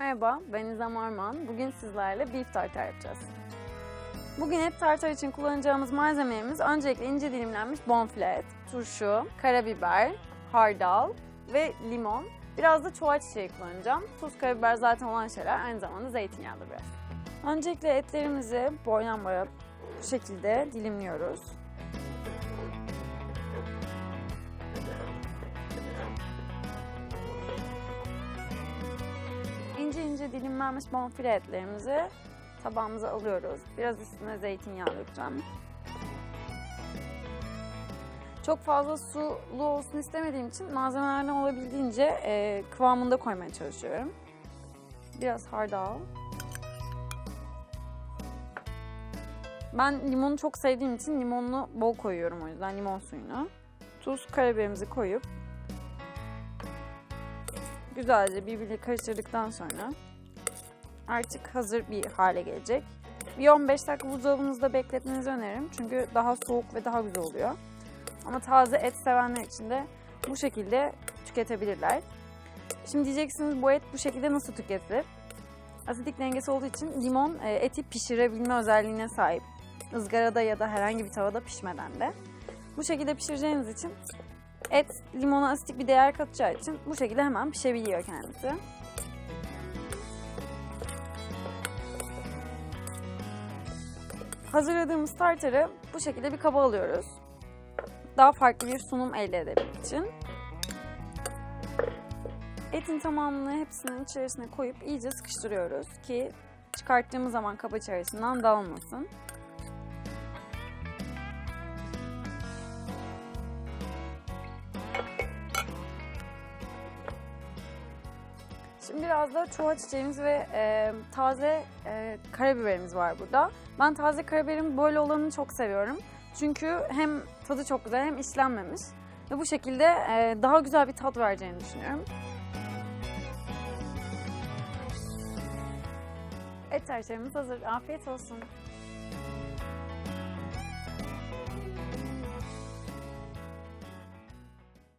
Merhaba, ben İzam Arman. Bugün sizlerle beef tartar yapacağız. Bugün et tartar için kullanacağımız malzemelerimiz öncelikle ince dilimlenmiş bonfile et, turşu, karabiber, hardal ve limon. Biraz da çuval çiçeği kullanacağım. Tuz, karabiber zaten olan şeyler aynı zamanda zeytinyağlı biraz. Öncelikle etlerimizi boydan boya bu şekilde dilimliyoruz. İnce ince dilimlenmiş bonfile etlerimizi tabağımıza alıyoruz. Biraz üstüne zeytinyağı dökeceğim. Çok fazla sulu olsun istemediğim için malzemelerden olabildiğince e, kıvamında koymaya çalışıyorum. Biraz hardal. Ben limonu çok sevdiğim için limonlu bol koyuyorum o yüzden limon suyunu. Tuz, karabiberimizi koyup güzelce birbiriyle karıştırdıktan sonra artık hazır bir hale gelecek. Bir 15 dakika buzdolabınızda bekletmenizi öneririm. Çünkü daha soğuk ve daha güzel oluyor. Ama taze et sevenler için de bu şekilde tüketebilirler. Şimdi diyeceksiniz bu et bu şekilde nasıl tüketilir? Asidik dengesi olduğu için limon e, eti pişirebilme özelliğine sahip. Izgarada ya da herhangi bir tavada pişmeden de. Bu şekilde pişireceğiniz için et limona asitik bir değer katacağı için bu şekilde hemen pişebiliyor kendisi. Hazırladığımız tartarı bu şekilde bir kaba alıyoruz. Daha farklı bir sunum elde edebilmek için. Etin tamamını hepsinin içerisine koyup iyice sıkıştırıyoruz ki çıkarttığımız zaman kaba içerisinden dağılmasın. Şimdi biraz da çuha çiçeğimiz ve e, taze e, karabiberimiz var burada. Ben taze karabiberin böyle olanını çok seviyorum. Çünkü hem tadı çok güzel hem işlenmemiş. Ve bu şekilde e, daha güzel bir tat vereceğini düşünüyorum. Et tarçarımız hazır. Afiyet olsun.